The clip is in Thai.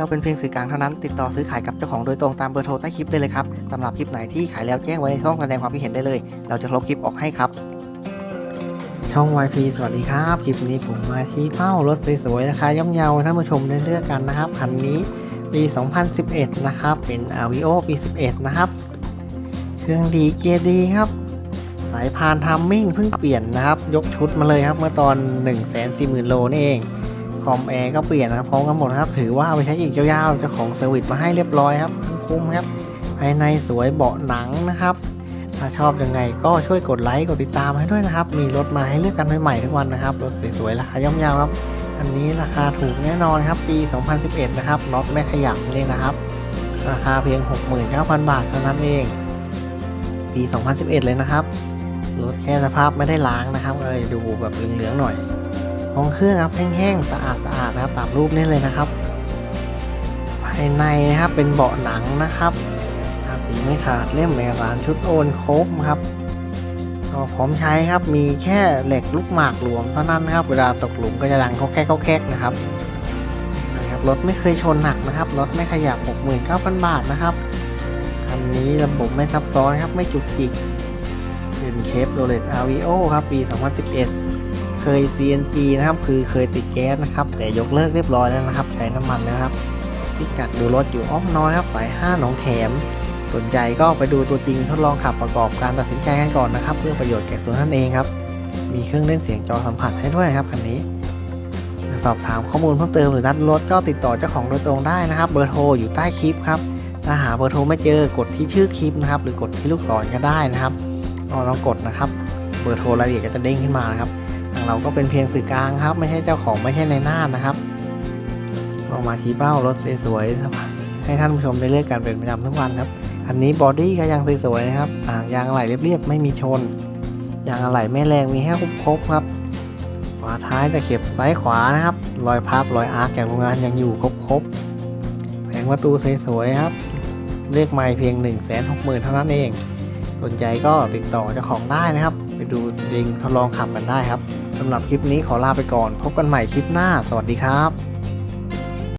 เราเป็นเพียงสื่อกลางเท่านั้น ติดต่อซื้อขายกับเจ้าของโดยตรงตามเบอร์โทรใต้คลิปได้เลยครับสำหรับคลิปไหนที่ขายแล้วแจ้งไว้ในช่องแสดงความคิดเห็นได้เลย เราจะลบคลิปออกให้ครับ ช่อง YP สวัสดีครับ คลิปนี้ผมมาชี้เป้ารถสวยๆราคาย่อมเยาท่านผู้ชมได้เลือกกันนะครับคันนี้ปี 2011 นะครับ เป็น a v i o ปี 11 นะครับ เครื่องดีเกียร์ดีครับ สายพานทัมมิ่งเพิ่งเปลี่ยนนะครับ ยกชุดมาเลยครับ เมื่อตอน 140,000 โลนี่เอง คอมแอร์ก็เปลี่ยนนะครับพร้อมกันหมดนะครับ ถือว่าเอาไปใช้อีกยาวๆเจ้าของเซอร์วิสมาให้เรียบร้อยครับคุ้มครับ ภายในสวยเบาะหนังนะครับ ถ้าชอบยังไงก็ช่วยกดไลค์กดติดตามให้ด้วยนะครับ มีรถมาให้เลือกกันใหม่ๆทุกวันนะครับรถสวยๆราคาย่อมเยาวครับอันนี้ราคาถูกแน่นอนครับปี 2011 นะครับรถไม่ขยับนี่นะครับ ราคาเพียง 69,000 บาทเท่านั้นเอง ปี 2011 เลยนะครับรถแค่สภาพไม่ได้ล้างนะครับเลยดูแบบเหลืองๆหน่อย ห้องเครื่องครับแห้งๆสะอาดสะอาดนะครับตามรูปนี้เลยนะครับ ภายในนะครับเป็นเบาะหนังนะครับภาษีไม่ขาดเล่มเอกสารชุดโอนครบครับก็พร้อมใช้ครับมีแค่เหล็กลูกหมากหลวมเท่านั้นนะครับ เวลาตกหลุมก็จะดังเขาแค่เขาแคกนะครับนะครับรถไม่เคยชนหนักนะครับรถไม่ขยับ 69,000 บาทนะครับคันนี้ระบบไม่ซับซ้อนครับไม่จุกจิกเป็นเคปโรเลตอาวิโอครับปี 2011 เคย CNG นะครับคือเคยติดแก๊สนะครับ แต่ยกเลิกเรียบร้อยแล้วนะครับ ใช้น้ำมันแล้วครับพิกัดดูรถอยู่อ้อมน้อยครับสาย 5 หนองแขมสนใจก็ไปดูตัวจริงทดลองขับประกอบการตัดสินใจกันก่อนนะครับ เพื่อประโยชน์แก่ตัวท่านเองครับ มีเครื่องเล่นเสียงจอสัมผัสให้ด้วยนะครับคันนี้ สอบถามข้อมูลเพิ่มเติมหรือนัดรถก็ติดต่อเจ้าของโดยตรงได้นะครับ เบอร์โทรอยู่ใต้คลิปครับถ้าหาเบอร์โทรไม่เจอกดที่ชื่อคลิปนะครับหรือกดที่ลูกศรก็ได้นะครับก็ต้องกดนะครับ เบอร์โทรรายละเอียดก็จะเด้งขึ้นมานะครับ ทางเราก็เป็นเพียงสื่อกลางครับ ไม่ใช่เจ้าของไม่ใช่ในหน้านะครับเรามาชี้เป้ารถสวยๆให้ท่านผู้ชมได้เลือกกันเป็นประจำทุกวันครับ อันนี้บอดี้ก็ยังสวยๆนะครับอ่างยางอะไหล่เรียบๆไม่มีชนยางอะไหล่ไม่แรงมีแค่ครบๆครับฝาท้ายตะเข็บซ้ายขวานะครับ รอยพับรอยอาร์คจากโรงงานยังอยู่ครบๆแผงประตูสวยๆครับเรียกไม่เพียง 1 6 0 0 0 0 เท่านั้นเอง สนใจก็ติดต่อเจ้าของได้นะครับ ไปดูจริงทดลองขับกันได้ครับ สำหรับคลิปนี้ขอลาไปก่อน พบกันใหม่คลิปหน้า สวัสดีครับ